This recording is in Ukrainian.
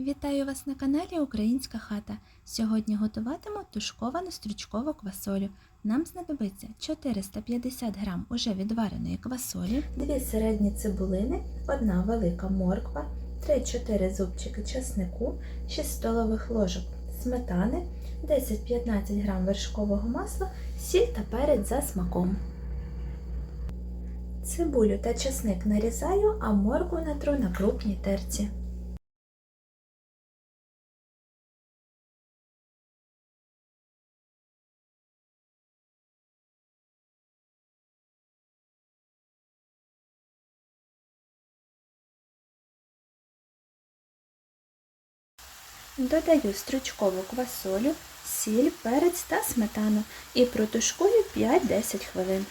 Вітаю вас на каналі Українська хата. Сьогодні готуватиму тушковану стручкову квасолю. Нам знадобиться 450 г уже відвареної квасолі, 2 середні цибулини, 1 велика морква, 3-4 зубчики часнику, 6 столових ложок сметани, 10-15 г вершкового масла, сіль та перець за смаком. Цибулю та часник нарізаю, а моркву натру на крупній терці. Додаю стручкову квасолю, сіль, перець та сметану і протушкую 5-10 хвилин.